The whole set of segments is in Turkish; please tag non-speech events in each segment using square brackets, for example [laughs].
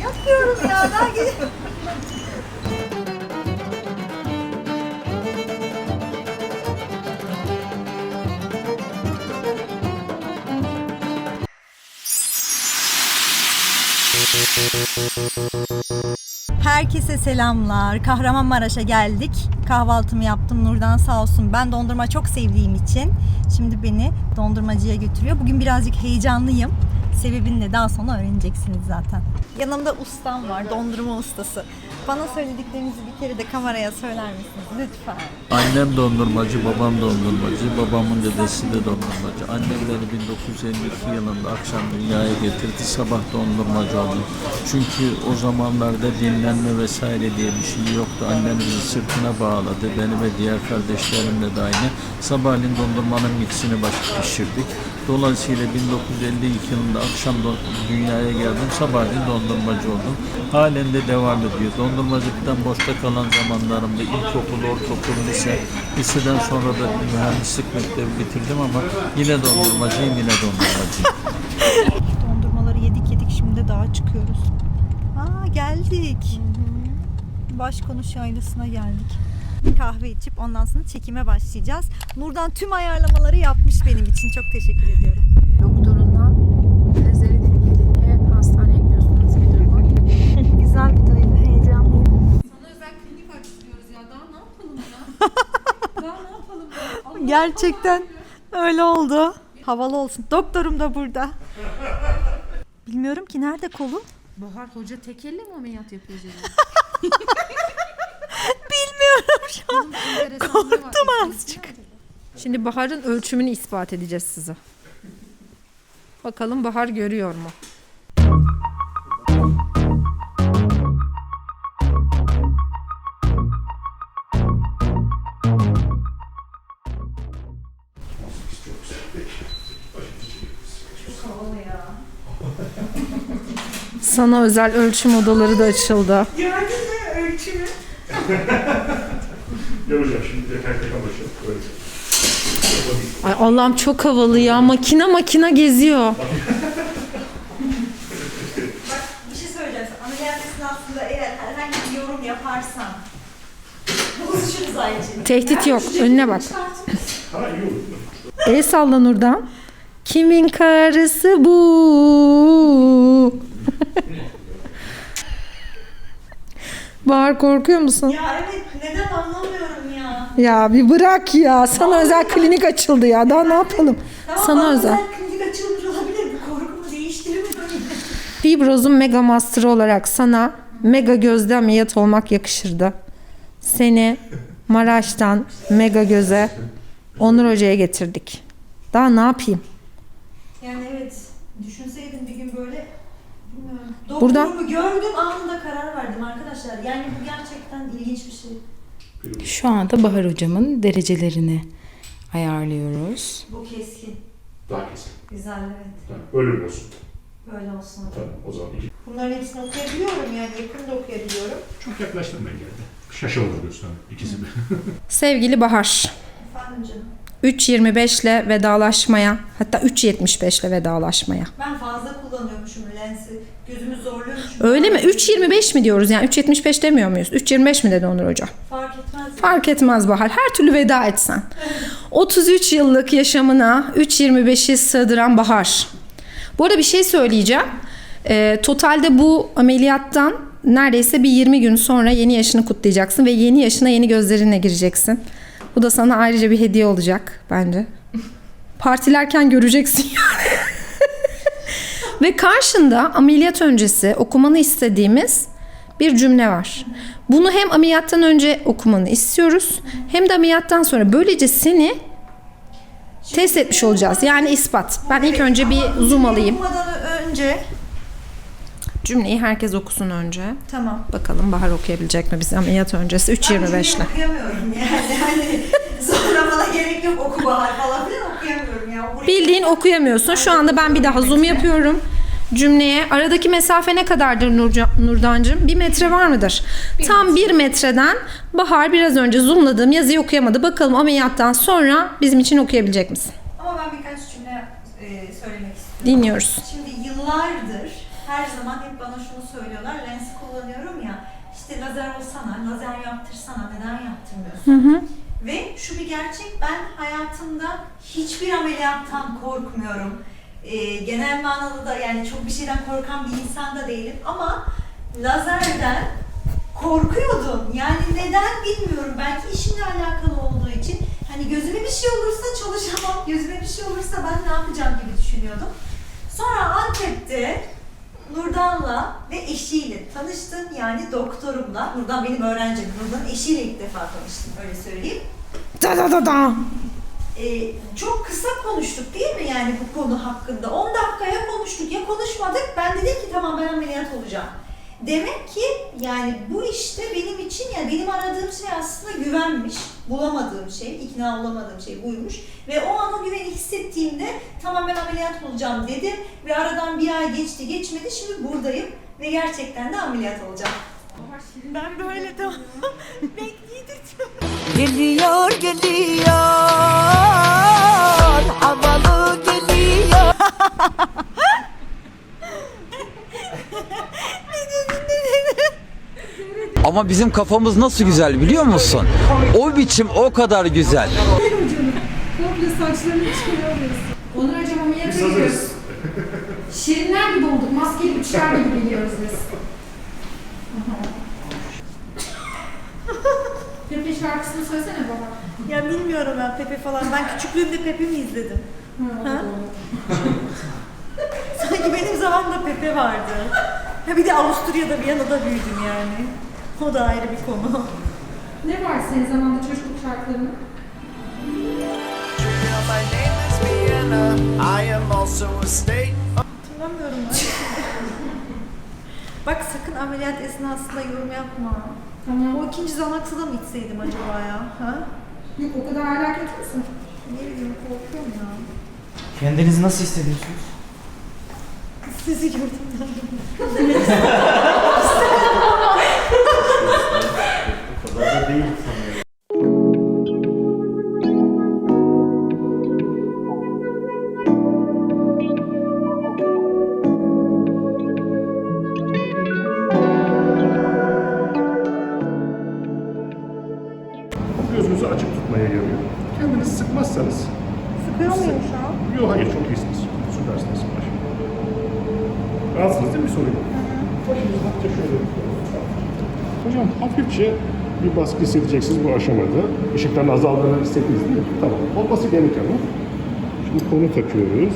Yapıyorum ya. Daha gel- Herkese selamlar. Kahramanmaraş'a geldik. Kahvaltımı yaptım. Nurdan sağ olsun. Ben dondurma çok sevdiğim için şimdi beni dondurmacıya götürüyor. Bugün birazcık heyecanlıyım. Sebebini de daha sonra öğreneceksiniz zaten. Yanımda ustam var, dondurma ustası. Bana söylediklerinizi bir kere de kameraya söyler misiniz lütfen? Annem dondurmacı, babam dondurmacı, babamın dedesi de dondurmacı. Annem beni 1952 yılında akşam dünyaya getirdi, sabah dondurmacı oldum. Çünkü o zamanlarda dinlenme vesaire diye bir şey yoktu. Annem bizi sırtına bağladı, beni ve diğer kardeşlerimle de aynı. Sabahleyin dondurmanın miksini baş pişirdik. Dolayısıyla 1952 yılında akşam dünyaya geldim, sabahleyin dondurmacı oldum. Halen de devam ediyor. Dondurmacılıktan boşta kalan zamanlarımda ilkokul, ortaokul, lise, liseden sonra da mühendislik mektebi bitirdim ama yine dondurmacıyım, yine dondurmacıyım. [laughs] Dondurmaları yedik yedik şimdi dağa çıkıyoruz. Aa geldik. Başkonuş yaylasına geldik. Kahve içip ondan sonra çekime başlayacağız. Nurdan tüm ayarlamaları yapmış benim için. Çok teşekkür ediyorum. doktorundan tezleri dinleye dinleye hastaneye gidiyorsunuz bir duygu. [laughs] Güzel bir duygu, heyecanlıyım. Sana özel klinik açıyoruz ya daha ne yapalım ya? [laughs] daha ne yapalım ya? Allah Gerçekten öyle oldu. Havalı olsun. Doktorum da burada. Bilmiyorum ki nerede kolu? Bahar Hoca tek elle mi ameliyat yapıyor acaba? [laughs] Şu an. Korktum azıcık. Şimdi Bahar'ın ölçümünü ispat edeceğiz size. Bakalım Bahar görüyor mu? Sana özel ölçüm odaları da açıldı. [laughs] Yapacağım şimdi de tek tek anlaşalım. Böyle. Ay Allah'ım çok havalı ya. Makine makine geziyor. [laughs] Bir şey söyleyeceğim. Ameliyat esnasında eğer herhangi bir yorum yaparsan buluşuruz Ayçin. Tehdit yok. Önüne bak. Ha iyi olur. El salla Nurdan. Kimin karısı bu? [laughs] Bahar korkuyor musun? Ya evet neden anlamıyorum ya. Bir bırak ya. Sana özel klinik açıldı ya. Daha ne yapalım? Tamam, Sana özel. klinik açılmış olabilir. Bu korkumu değiştirmiyorum. Fibroz'un mega master'ı olarak sana mega gözde ameliyat olmak yakışırdı. Seni Maraş'tan mega göze Onur Hoca'ya getirdik. Daha ne yapayım? Yani evet düşünseydim bir gün böyle bilmiyorum. Burada- Doktorumu gördüm anında karar verdim arkadaşlar. Yani bu gerçekten ilginç bir şey. Şu anda Bahar hocamın derecelerini ayarlıyoruz. Bu keskin. Daha kesin. Güzel evet. Tamam. Öyle mi olsun? Böyle olsun. Tamam. O zaman iki. Bunların hepsini okuyabiliyorum yani yakın da okuyabiliyorum. Çok yaklaştım ben geldi. Şaşalı oluyorsun hani ikisi de. Sevgili Bahar, Efendim canım. 3.25 ile vedalaşmaya, hatta 3.75 ile vedalaşmaya. Ben fazla kullanıyormuşum lensi. Öyle mi? 3.25 mi diyoruz yani? 3.75 demiyor muyuz? 3.25 mi dedi Onur Hoca? Fark etmez. Fark etmez Bahar. Her türlü veda etsen. 33 yıllık yaşamına 3.25'i sığdıran Bahar. Bu arada bir şey söyleyeceğim. Ee, totalde bu ameliyattan neredeyse bir 20 gün sonra yeni yaşını kutlayacaksın ve yeni yaşına yeni gözlerinle gireceksin. Bu da sana ayrıca bir hediye olacak bence. Partilerken göreceksin yani. Ve karşında ameliyat öncesi okumanı istediğimiz bir cümle var. Bunu hem ameliyattan önce okumanı istiyoruz hem de ameliyattan sonra. Böylece seni test etmiş olacağız. Yani ispat. Ben ilk önce bir zoom alayım. Önce Cümleyi herkes okusun önce. tamam. Bakalım Bahar okuyabilecek mi bize ameliyat öncesi 3.25 ile. Ben okuyamıyorum yani. Hani sonra bana gerek yok oku bahar falan filan Bildiğin okuyamıyorsun. Şu anda ben bir daha zoom yapıyorum. cümleye aradaki mesafe ne kadardır Nurca- Nurdancığım? Bir metre var mıdır? Tam bir metreden Bahar biraz önce zoomladığım yazıyı okuyamadı. Bakalım ameliyattan sonra bizim için okuyabilecek misin? Ama ben birkaç cümle e, söylemek istiyorum. Dinliyoruz. Şimdi yıllardır her zaman hep bana şunu söylüyorlar. Lens kullanıyorum ya. İşte lazer olsana, lazer yaptırsana, neden yaptırmıyorsun? Ve şu bir gerçek, ben hayatımda hiçbir ameliyattan korkmuyorum. Ee, genel manada da yani çok bir şeyden korkan bir insan da değilim ama lazerden korkuyordum. Yani neden bilmiyorum. Belki işimle alakalı olduğu için. Hani gözüme bir şey olursa çalışamam, gözüme bir şey olursa ben ne yapacağım gibi düşünüyordum. Sonra Antep'te Nurdan'la ve eşiyle tanıştım. Yani doktorumla. Nurdan benim öğrencim. Nurdan'ın eşiyle ilk defa tanıştım öyle söyleyeyim. Da da da da. Ee, çok kısa konuştuk değil mi yani bu konu hakkında? 10 dakikaya konuştuk. Ya konuşmadık ben dedim ki tamam ben ameliyat olacağım. Demek ki yani bu işte benim için yani benim aradığım şey aslında güvenmiş. Bulamadığım şey, ikna olamadığım şey buymuş. Ve o an o güveni hissettiğimde tamam ben ameliyat olacağım dedim. Ve aradan bir ay geçti geçmedi şimdi buradayım. Ve gerçekten de ameliyat olacağım. Ben böyle tamam [laughs] bekleyeceğim. Geliyor geliyor havalı geliyor [laughs] Ama bizim kafamız nasıl güzel biliyor musun? O biçim o kadar güzel. Onur hocam ameliyata hazırız. Şirinler gibi olduk. Maskeli uçlar gibi geliyoruz biz. [laughs] Pepe şarkısını söylesene baba. Ya bilmiyorum ben Pepe falan. Ben küçüklüğümde Pepe mi izledim? Ha? [laughs] Sanki benim zamanımda Pepe vardı. Ha bir de Avusturya'da Viyana'da büyüdüm yani. O da ayrı bir konu. Ne var senin zamanında çocukluk şarkıların? My name is Vienna. I am also a state. Hatırlamıyorum ben. Bak sakın ameliyat esnasında yorum yapma. Tamam. O ikinci Zanax'ı da mı içseydim acaba ya? Ha? Yok o kadar hala kötü müsün? Ne bileyim korkuyorum ya. Kendinizi nasıl hissediyorsunuz? Sizi gördüm. [laughs] Süpersiniz. Rahatsınız değil mi? Bir sorun yok. Başınızı hafifçe şöyle Hocam hafifçe bir baskı hissedeceksiniz bu aşamada. Işıkların azaldığını hissettiniz değil mi? Tamam. Olması gereken o. Şimdi konu takıyoruz.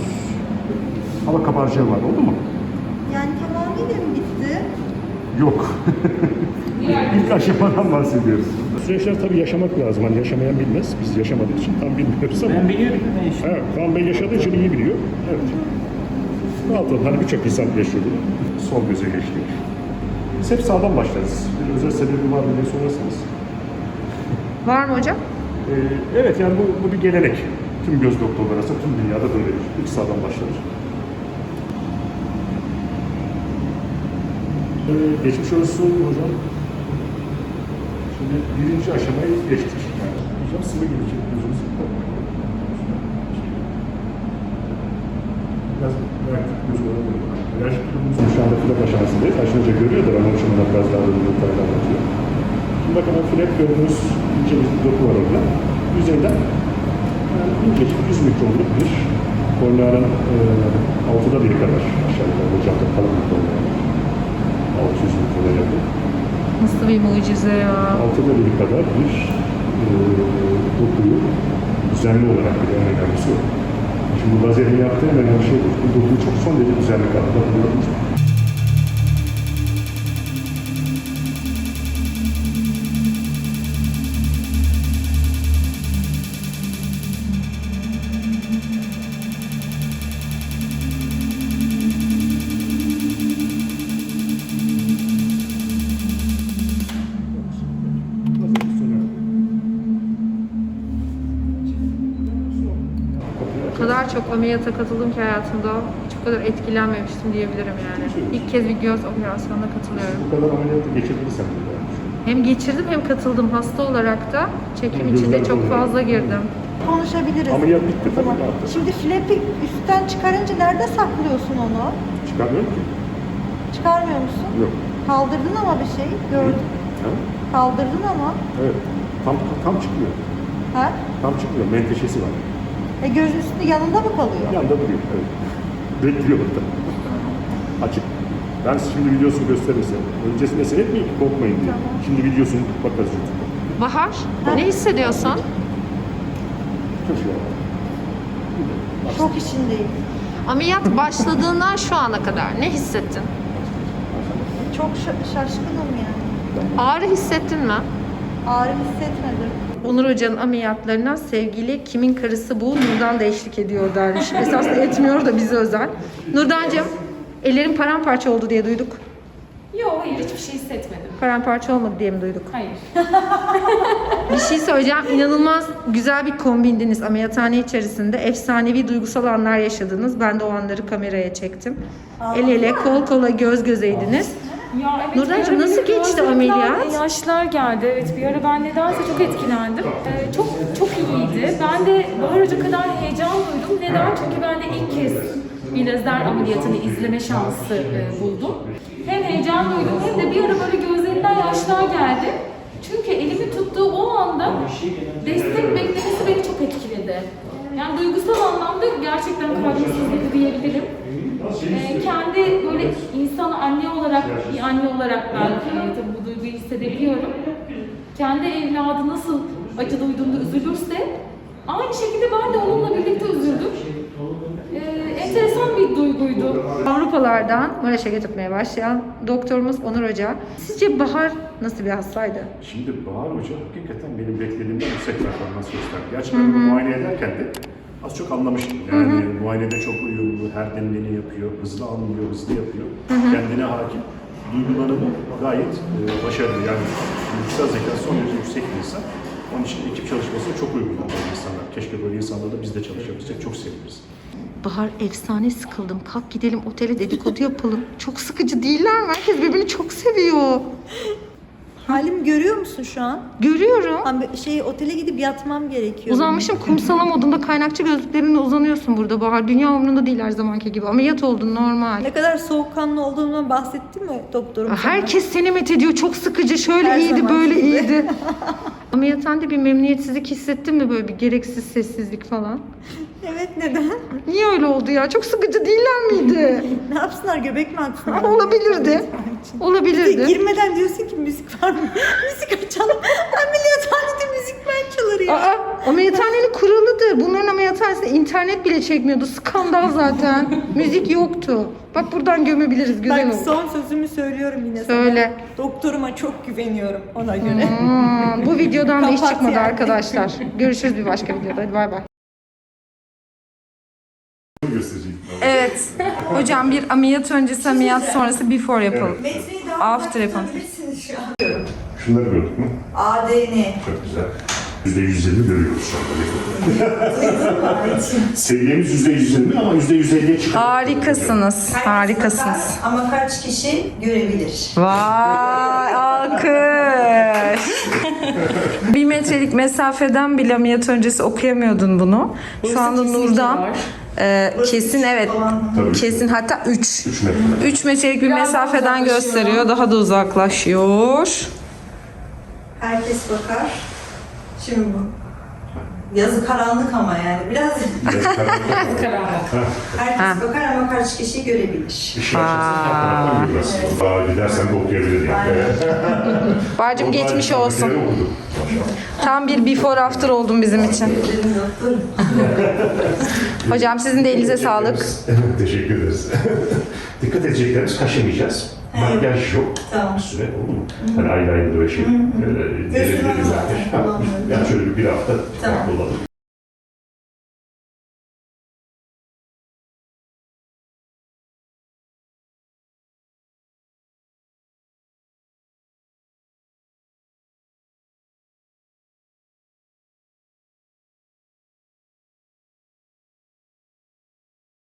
Hava kabarcığı var oldu mu? Yani tamamıyla mı bitti? Yok. [laughs] İlk aşamadan bahsediyoruz. Süreçler tabii yaşamak lazım. Hani yaşamayan bilmez. Biz yaşamadık için tam bilmiyoruz ama. Ben biliyorum ne iş. Evet, Kaan Bey yaşadığı için iyi biliyor. Evet. Rahat olun. Hani birçok insan yaşıyor bunu. Sol göze geçtik. Biz hep sağdan başlarız. Bir özel sebebi var mı diye sorarsanız. Var mı hocam? Ee, evet yani bu, bu bir gelenek. Tüm göz doktorları arasında tüm dünyada böyledir. İlk sağdan başlanır. Ee, geçmiş olsun hocam. Şimdi birinci aşamayı geçtik. Yani hocam sıvı gelecek gözünüzü. Biraz belki göz oranı Alerjik durumunuz şu anda flap aşamasındayız. Aşınca görüyor da ben onun biraz daha böyle detaylı anlatıyorum. Şimdi bakın o flap gördüğünüz ince bir doku var orada. Yüzeyden yani incecik 100 mikronluk bir korneanın e, altıda biri kadar aşağı yukarı hocamda kalan korneanın. 600 mikrona yakın. Nasıl bir mucize ya. Altıda biri kadar bir e, dokuyu düzenli olarak bir en önemlisi o. Şimdi bu lazerin yaptığı en önemli şey bu. Bu dokuyu çok son derece düzenli kapatabiliyoruz. Çok ameliyata katıldım ki hayatımda. Çok bu kadar etkilenmemiştim diyebilirim yani. İlk kez bir göz operasyonuna katılıyorum. Bu kadar ameliyatı yani. Hem geçirdim hem katıldım hasta olarak da. Çekim içinde çok fazla girdim. Konuşabiliriz. Ameliyat bitti Tamam. yaptın? Şimdi flapi üstten çıkarınca nerede saklıyorsun onu? Çıkarmıyorum ki. Çıkarmıyor musun? Yok. Kaldırdın ama bir şey. Gördüm. Ha? Kaldırdın ama. Evet. Tam, tam çıkmıyor. Ha? Tam çıkmıyor. Menteşesi var. E gözün üstünde yanında mı kalıyor? Yanda duruyor. Evet. Bekliyor burada. Açık. Ben şimdi videosunu gösteririm size. Öncesinde seyretmeyin ki korkmayın diye. Şimdi videosunu bakarız YouTube'da. Bahar, ne hissediyorsun? Çok şey var. Şok içindeyim. Ameliyat başladığından şu ana kadar ne hissettin? Çok şa- şaşkınım yani. Ağrı hissettin mi? Ağrı hissetmedim. Onur Hoca'nın ameliyatlarına sevgili kimin karısı bu Nurdan da eşlik ediyor dermiş. [laughs] Esasında etmiyor da bize özel. Nurdancığım ellerin paramparça oldu diye duyduk. Yok hayır hiçbir şey hissetmedim. Paramparça olmadı diye mi duyduk? Hayır. [laughs] Bir şey söyleyeceğim. İnanılmaz güzel bir kombindiniz ameliyathanne içerisinde. Efsanevi duygusal anlar yaşadınız. Ben de o anları kameraya çektim. El ele, kol kola, göz gözeydiniz. Ya evet, Nurdancığım, bir ara nasıl benim geçti gözlerimden ameliyat? Yaşlar geldi. Evet bir ara ben nedense çok etkilendim. Ee, çok çok iyiydi. Ben de Bahar kadar heyecan duydum. Neden? Çünkü ben de ilk kez bir lazer ameliyatını izleme şansı e, buldum. Hem heyecan duydum hem de bir ara böyle gözlerinden yaşlar geldi. Çünkü elimi tuttuğu o anda destek beklemesi beni çok etkiledi. Yani duygusal anlamda gerçekten kalbim sızladı diyebilirim. Ee, kendi böyle insanı anne olarak, bir anne olarak ben e, tabii bu duyguyu hissedebiliyorum. Kendi evladı nasıl acı duyduğunda üzülürse aynı şekilde ben de onunla birlikte üzüldüm. Ee, enteresan bir duyguydu. Avrupalardan Maraş'a getirmeye başlayan doktorumuz Onur Hoca. Sizce Bahar nasıl bir hastaydı? Şimdi Bahar Hoca hakikaten benim beklediğimden yüksek performans gösterdi. Gerçekten muayene ederken de az çok anlamıştım. Yani muayenede çok uyumlu, her denileni yapıyor, hızlı anlıyor, hızlı yapıyor. Kendine hakim. Duygularımı gayet e, başarılı. Yani bilgisayar zekası son derece yüksek bir insan. Onun için ekip çalışmasına çok uygun olan insanlar. Keşke böyle insanlarla biz de çalışabilsek. Çok seviniriz. Bahar efsane sıkıldım. Kalk gidelim otele dedikodu yapalım. Çok sıkıcı değiller mi? Herkes birbirini çok seviyor. Halimi görüyor musun şu an? Görüyorum. Abi şey otele gidip yatmam gerekiyor. Uzanmışım kumsala modunda kaynakçı gözlüklerinle uzanıyorsun burada Bahar. Dünya umrunda değil her zamanki gibi. Ameliyat oldun normal. Ne kadar soğukkanlı olduğumdan bahsetti mi doktorum? sana? Herkes seni met ediyor. Çok sıkıcı. Şöyle Her iyiydi, zamanki böyle gibi. iyiydi. [laughs] Ameliyathanede bir memnuniyetsizlik hissettin mi böyle bir gereksiz sessizlik falan? Evet neden? Niye öyle oldu ya? Çok sıkıcı değiller miydi? [laughs] ne yapsınlar göbek mi atsınlar? Olabilirdi. Olabilirdi. Girmeden diyorsun ki müzik var mı? [laughs] müzik açalım. Ameliyathanede müzik ben çalarım. Aa, ameliyathanenin kuralıdır. Bunların ameliyathanesinde internet bile çekmiyordu. Skandal zaten. [laughs] Müzik yoktu. Bak buradan gömebiliriz. Güzel Bak oldu. son sözümü söylüyorum yine Söyle. sana. Doktoruma çok güveniyorum ona göre. Hmm, bu videodan da iş çıkmadı arkadaşlar. Görüşürüz bir başka videoda. Hadi bay bay. göstereceğim. Evet. Hocam bir ameliyat öncesi ameliyat sonrası before yapalım. Metreyi daha After yapalım. şu an. Şunları gördük mü? ADN. Çok güzel. Yüzde yüz elli görüyoruz şu anda. Seviyemiz yüzde yüz elli ama yüzde yüz elliye çıkıyor. Harikasınız. Harikasınız. Ama kaç kişi görebilir? Vay alkış. [laughs] bir metrelik mesafeden bile ameliyat öncesi okuyamıyordun bunu. Şu anda Nur'dan e, kesin evet Tabii. kesin hatta 3. Üç metre. 3 metrelik bir mesafeden gösteriyor. Daha da uzaklaşıyor. Herkes bakar. Şimdi bu. Yazı karanlık ama yani biraz [laughs] herkes bakar ama kaç kişi görebilir. İşin açısından kapanmak biraz. Daha gidersen de okuyabilir yani. Evet. [laughs] Bacım geçmiş olsun. Okudum. Tam bir before after oldun bizim için. [laughs] Hocam sizin de elinize sağlık. Teşekkür ederiz. Dikkat edeceklerimiz kaşımayacağız. Makyaj yok. Tamam. Üstüne olur mu? Hani ayrı ayrı böyle şey. e, Gözüme dereceli bir zaten. [laughs] Yani şöyle bir, bir hafta Tamam. olalım.